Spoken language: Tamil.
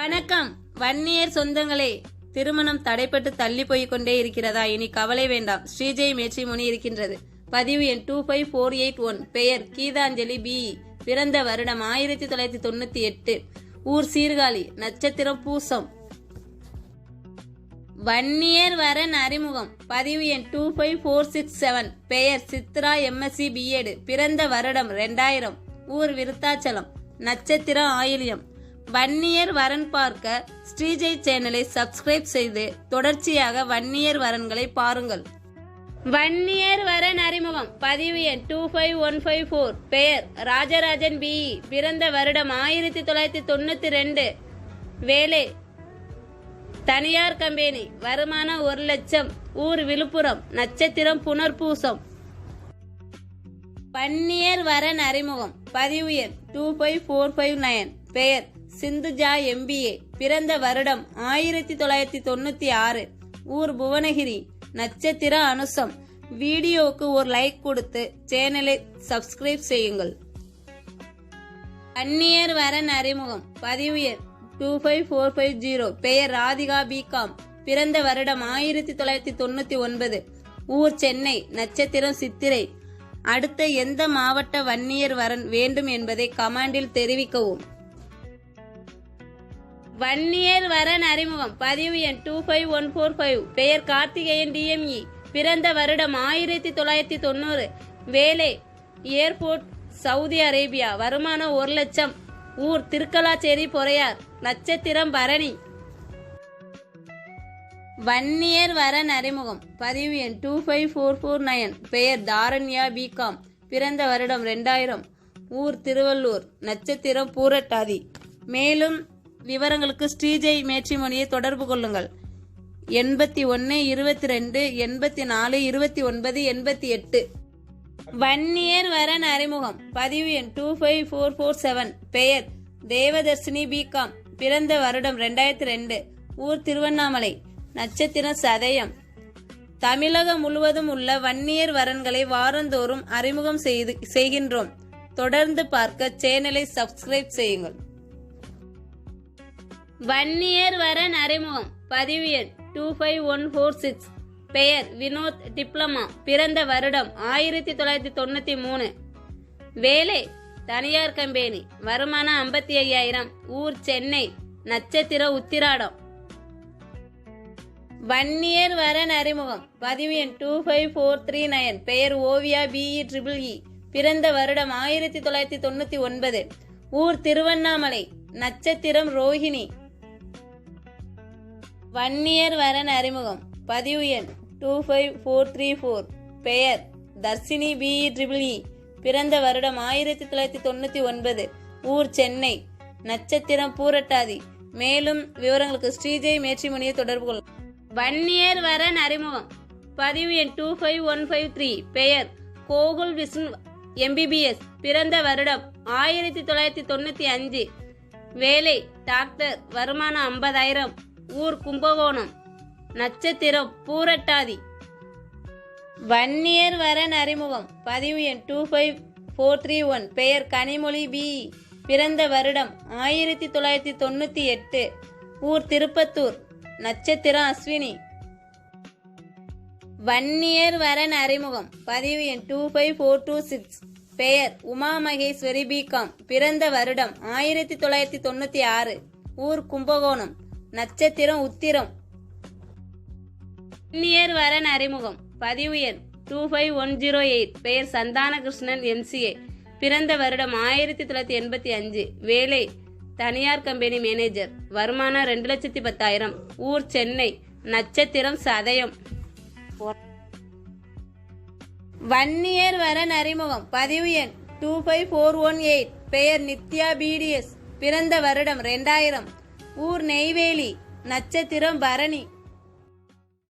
வணக்கம். வன்னியர் சொந்தங்களே திருமணம் தடைப்பட்டு தள்ளி போய் கொண்டே இருக்கிறதா? இனி கவலை வேண்டாம். ஸ்ரீஜெய் மேட்ரிமோனி இருக்கின்றது. பதிவு எண் two five four eight one பெயர் கீதாஞ்சலி பி. பிறந்த வருடம் ஆயிரத்தி தொள்ளாயிரத்தி தொண்ணூத்தி எட்டு. ஊர் சீர்காழி நட்சத்திரம் பூசம். வன்னியர் வரன் அறிமுகம். பதிவு எண் two five four six seven பெயர் சித்ரா எம்எஸ்சி பிஎட் பிறந்த வருடம் ரெண்டாயிரம். ஊர் விருத்தாச்சலம். நட்சத்திரம் ஆயில்யம். வன்னியர் வரன் பார்க்க ஸ்ரீஜெய் சேனலை சப்ஸ்கிரைப் செய்து தொடர்ச்சியாக வன்னியர் வரன்களை பாருங்கள். வன்னியர் வரன் அறிமுகம். பதிவு எண் two five one five four பெயர் ராஜராஜன் பிஇ பிறந்த வருடம் ஆயிரத்தி தொள்ளாயிரத்தி தொண்ணூத்தி ரெண்டு. வேலை தனியார் கம்பெனி. வருமானம் ஒரு லட்சம். ஊர் விழுப்புரம். நட்சத்திரம் புனர்பூசம். வன்னியர் வரன் அறிமுகம். பதிவு எண் two five four five nine பெயர் சிந்துஜா எம்பிஏ பிறந்த வருடம் ஆயிரத்தி தொள்ளாயிரத்தி தொண்ணூத்தி ஆறு ஊர் புவனகிரி நட்சத்திர அனுசம். வீடியோவுக்கு ஒரு லைக் கொடுத்து சேனலை சப்ஸ்கிரைப் செய்யுங்கள். அந்நியர் வரன் அறிமுகம். பதிவு எண் two five four five zero பெயர் ராதிகா பிகாம் பிறந்த வருடம் ஆயிரத்தி தொள்ளாயிரத்தி தொண்ணூத்தி ஒன்பது ஊர் சென்னை நட்சத்திரம் சித்திரை. அடுத்த எந்த மாவட்ட வன்னியர் வரன் வேண்டும் என்பதை கமாண்டில் தெரிவிக்கவும். வன்னியர் வரன் அறிமுகம் பதிவு எண் two five one four five பெயர் கார்த்திகேயன் டிஎம்இ பிறந்த வருடம் ஆயிரத்தி தொள்ளாயிரத்தி தொண்ணூறு. வேலை ஏர்போர்ட் சவுதி அரேபியா. வருமானம் ஒரு லட்சம். ஊர் திருக்கலாச்சேரி பொறையார். நட்சத்திரம் பரணி. வன்னியர் வரன் அறிமுகம் பதிவு எண் two five four four nine பெயர் தாரண்யா பிகாம் பிறந்த வருடம் ரெண்டாயிரம். ஊர் திருவள்ளூர். நட்சத்திரம் பூரட்டாதி. மேலும் விவரங்களுக்கு ஸ்ரீஜெய் மேட்ரிமோனியை தொடர்பு கொள்ளுங்கள். எண்பத்தி ஒன்று இருபத்தி ரெண்டு எண்பத்தி நாலு இருபத்தி ஒன்பது எண்பத்தி எட்டு. வன்னியர் வரன் அறிமுகம். பதிவு எண் two five four four seven பெயர் தேவதர்ஷினி பிகாம் பிறந்த வருடம் ரெண்டாயிரத்தி ரெண்டு. ஊர் திருவண்ணாமலை. நட்சத்திரம் சதயம். தமிழகம் முழுவதும் உள்ள வன்னியர் வரன்களை வாரந்தோறும் அறிமுகம் செய்து செய்கின்றோம். தொடர்ந்து பார்க்க சேனலை சப்ஸ்கிரைப் செய்யுங்கள். வன்னியர் வரன் அறிமுகம் பதிவு எண் two five one four six பெயர். வினோத் டிப்ளமா. பிறந்த வருடம் ஆயிரத்தி தொள்ளாயிரத்தி தொண்ணூற்றி மூணு. வேலை. தனியார் கம்பெனி. வருமானம் ஐம்பத்தி ஐயாயிரம். ஊர் சென்னை. நட்சத்திர உத்திராடம். வன்னியர் வரன் அறிமுகம் பதிவு எண் two five four three nine பெயர் Oviya BE triple E e. பிறந்த வருடம் ஆயிரத்தி தொள்ளாயிரத்தி தொண்ணூற்றி ஒன்பது. ஊர் திருவண்ணாமலை. நட்சத்திரம் ரோஹிணி. வன்னியர் வரன் அறிமுகம் பதிவு எண் two five four three four பெயர் Dharshini BE triple E e. பிறந்த வருடம் ஆயிரத்தி தொள்ளாயிரத்தி தொண்ணூற்றி ஒன்பது. ஊர் சென்னை. நட்சத்திரம் பூரட்டாதி. மேலும் விவரங்களுக்கு ஸ்ரீஜெய் மேட்ரிமணியை தொடர்பு கொள்ளும் வன்னியர் வரன் அறிமுகம் பதிவு எண் two five one five three பெயர் கோகுல் விஷ்ணு எம்பிபிஎஸ் பிறந்த வருடம் ஆயிரத்தி தொள்ளாயிரத்தி தொண்ணூற்றி அஞ்சு. வேலை டாக்டர். வருமானம் ஐம்பதாயிரம். ஊர் கும்பகோணம். நட்சத்திரம் பூரட்டாதி. வன்னியர் வரன் அறிமுகம் பதிவு எண் two five four three one பெயர் கனிமொழி பி பிறந்த வருடம் ஆயிரத்தி தொள்ளாயிரத்தி தொண்ணூற்றி எட்டு. ஊர் திருப்பத்தூர். நட்சத்திரம் அஸ்வினி. வன்னியர் வரன் அறிமுகம் பதிவு எண் two five four two six பெயர் உமா மகேஸ்வரி பிகாம் பிறந்த வருடம் ஆயிரத்தி தொள்ளாயிரத்தி தொண்ணூற்றி ஆறு. ஊர் கும்பகோணம். நட்சத்திரம் உத்திரம். வன்னியர் வரன் அறிமுகம். பதிவு எண் two five one zero eight பெயர் சந்தானகிருஷ்ணன் எம்சிஏ பிறந்த வருடம் ஆயிரத்தி தொள்ளாயிரத்தி எண்பத்தி அஞ்சு. வேலை தனியார் கம்பெனி மேனேஜர் வருமானம் ரெண்டு லட்சத்தி பத்தாயிரம். ஊர் சென்னை. நட்சத்திரம் சதயம். வன்னியர் வரன் அறிமுகம். பதிவு எண் two five four one eight பெயர் நித்யா பிடிஎஸ் பிறந்த வருடம் ரெண்டாயிரம். ஊர் நெய்வேலி நட்சத்திரம் பரணி.